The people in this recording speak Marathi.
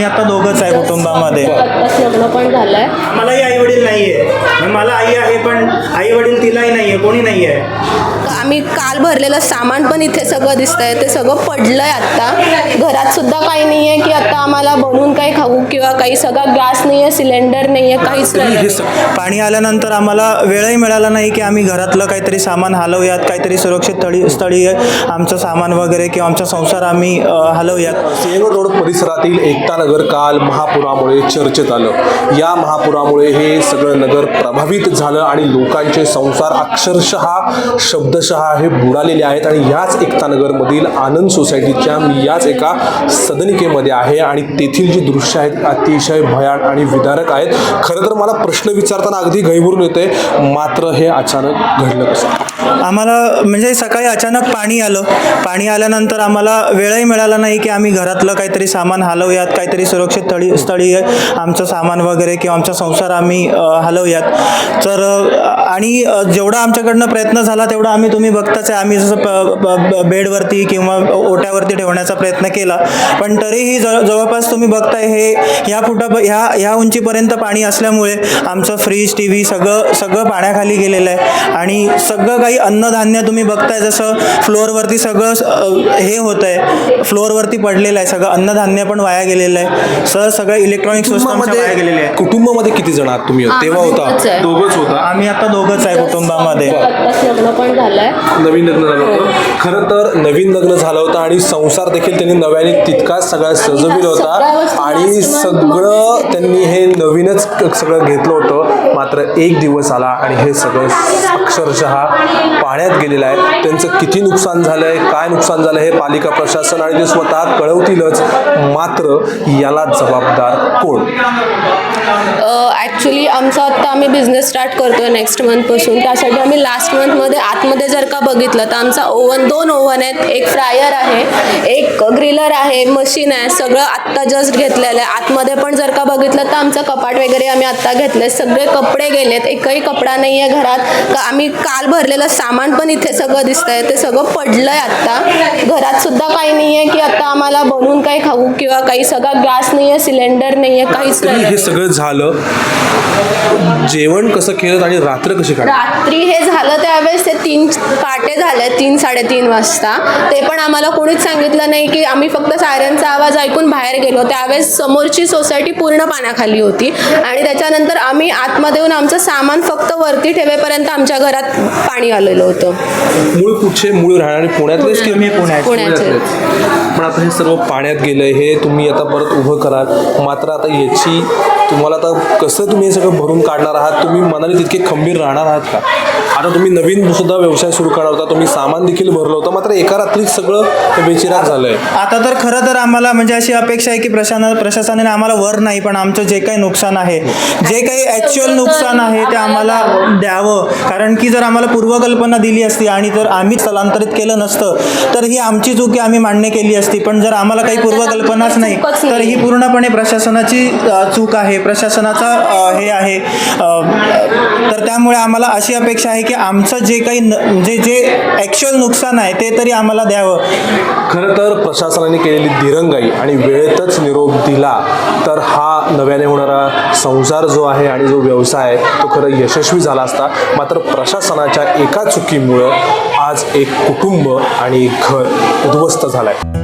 मी आता दोघंच आहे कुटुंबामध्ये. आत्ताच लग्न पण झालंय. मलाही आई वडील नाहीये मला आई आहे पण आई वडील तिलाही नाहीये कोणी नाहीये. आम्ही काल भरलेलं सामान पण इथे सगळं दिसतंय. ते सगळं पडलंय आत्ता. घरात सुद्धा काही नाही आहे की आता आम्हाला बनवून काही खाऊ किंवा काही सगळा गॅस नाही आहे सिलेंडर नाही आहे काहीच नाही पाणी आल्यानंतर आम्हाला वेळही मिळाला नाही की आम्ही घरातलं काहीतरी सामान हलवूयात काहीतरी सुरक्षित स्थळी स्थळी आमचं सामान वगैरे किंवा आमचा संसार आम्ही हलवूयात. सिंहगड रोड परिसरातील एकता नगर काल महापुरामुळे चर्चेत आलं. या महापुरामुळे हे सगळं नगर प्रभावित झालं आणि लोकांचे संसार अक्षरशः शब्दशः हे बुडालेले आहेत आणि याच एकतानगरमधील आनंद सोसायटीच्या मी याच एका सदनिकेमध्ये आहे आणि तेथील जी दृश्य आहेत अतिशय भयान आणि विदारक आहेत. खरं तर मला प्रश्न विचारताना अगदी घैभरून येते मात्र हे अचानक घडलं कसं? आम्हाला म्हणजे सकाळी अचानक पाणी आलं. पाणी आल्यानंतर आम्हाला वेळही मिळाला नाही की आम्ही घरातलं काहीतरी सामान हलवूयात काहीतरी सुरक्षित स्थळी स्थळी आमचं सामान वगैरे किंवा आमचा संसार आम्ही हलवूयात. तर आणि जेवढा आमच्याकडनं प्रयत्न झाला तेवढा आम्ही तुम्ही बघताच आहे. आम्ही जसं प- ब- बेडवरती किंवा ओट्यावरती ठेवण्याचा प्रयत्न केला. पण तरीही ज जवळपास तुम्ही बघताय हे ह्या फुटा ह्या ह्या उंचीपर्यंत पाणी असल्यामुळे आमचं फ्रीज टी व्ही सगळं सगळं पाण्याखाली गेलेलं आहे. आणि सगळं काही अन्न अन्नधान्य तुम्ही बघताय जसं फ्लोअरवरती सगळं हे होतं आहे फ्लोअरवरती पडलेलं आहे सगळं अन्नधान्य पण वाया गेलेलं आहे. सर सगळं इलेक्ट्रॉनिक वाया गेलेल्या कुटुंबामध्ये आहे. कुटुंबामध्ये किती जण आहात तुम्ही? तेव्हा होता. दोघच होता. आम्ही आता दोघंच आहे कुटुंबामध्ये. आत्ताच लग्न पण झालंय. नवीन लग्न झालं होतं. खरं तर नवीन लग्न झालं होतं आणि संसार देखील त्यांनी नव्याने तितकाच सगळा सजविला होता. आणि सगळं त्यांनी हे नवीनच सगळं घेतलं होतं. मात्र एक दिवस आला आणि हे सगळं अक्षरशः पाण्यात गेलेलं आहे. त्यांचं किती नुकसान झालं आहे काय नुकसान झालं हे पालिका प्रशासन आणि ते स्वतः कळवतीलच. मात्र याला जबाबदार कोण? ॲक्च्युली आमचा आत्ता आम्ही बिझनेस स्टार्ट करतोय नेक्स्ट मंथपासून त्यासाठी आम्ही लास्ट मंथमध्ये आतमध्ये जर का बघितलं तर आमचा ओव्हन दोन ओव्हन आहेत. एक फ्रायर आहे एक ग्रिलर आहे मशीन आहे. सगळं आत्ता जस्ट घेतलेलं आहे. आतमध्ये पण जर का बघितलं तर आमचं कपाट वगैरे आम्ही आत्ता घेतलंय. सगळे कपडे गेलेत. एकही कपडा नाही आहे घरात. का आम्ही काल भरलेलं सामान पण इथे सगळं दिसतंय. ते सगळं पडलंय आत्ता. घरात सुद्धा काही नाही आहे की आता आम्हाला बनवून काही खाऊ किंवा काही सगळा गॅस नाही आहे सिलेंडर नाही आहे काहीच नाही हे सगळं झालं. जेवण कसं केलं आणि रात्र कशी काढली? रात्री हे झालं त्यावेळेस ते तीन पाटे झाले तीन साडेतीन वाजता. ते पण आम्हाला कोणीच सांगितलं नाही की आम्ही फक्त सायरनचा आवाज ऐकून बाहेर गेलो. त्यावेळेस समोरची सोसायटी पूर्ण पाण्याखाली होती आणि त्याच्यानंतर आम्ही आतमध्ये येऊन आमचं सामान फक्त वरती ठेवेपर्यंत आमच्या घरात पाणी आलेलं होतं. मूळ कुठचे? मूळ राहणारे पुण्यातलेच की मी पुण्यात पुण्याचे पण आता हे सर्व पाण्यात गेलंय. हे तुम्ही आता परत उभं कराल. मात्र आता याची तुम्हाला आता कसं तुम्ही हे सगळं भरून काढणार आहात? तुम्ही मनाने तितके खंबीर राहणार आहात का? आता तुम्ही नवीन सुद्धा व्यवसाय सुरू करणार होता तुम्ही सामान देखील भरलं होतं मात्र एका रात्रीत सगळं हे बेचिराग झालंय. आता तर खरं तर आम्हाला म्हणजे अशी अपेक्षा आहे की प्रशासन प्रशासनाने आम्हाला वर नाही पण आमचं जे काही नुकसान आहे जे काही ॲक्च्युअल नुकसान आहे ते आम्हाला द्यावं. कारण की जर आम्हाला पूर्वकल्पना दिली असती आणि जर आम्ही स्थलांतरित केलं नसतं तर ही आमची चूक आम्ही मान्य केली असती. पण जर आम्हाला काही पूर्वकल्पनाच नाही तर ही पूर्णपणे प्रशासनाची चूक आहे. प्रशासनाचा अ, हे आहे. तर त्यामुळे आम्हाला अशी अपेक्षा आहे की आमचं जे काही म्हणजे जे ॲक्च्युअल नुकसान आहे ते तरी आम्हाला द्यावं. खरं तर प्रशासनाने केलेली दिरंगाई आणि वेळेतच निरोप दिला तर हा नव्याने होणारा संसार जो आहे आणि जो व्यवसाय आहे तो खरं यशस्वी झाला असता. मात्र प्रशासनाच्या एका चुकीमुळं आज एक कुटुंब आणि एक घर उद्ध्वस्त झालं आहे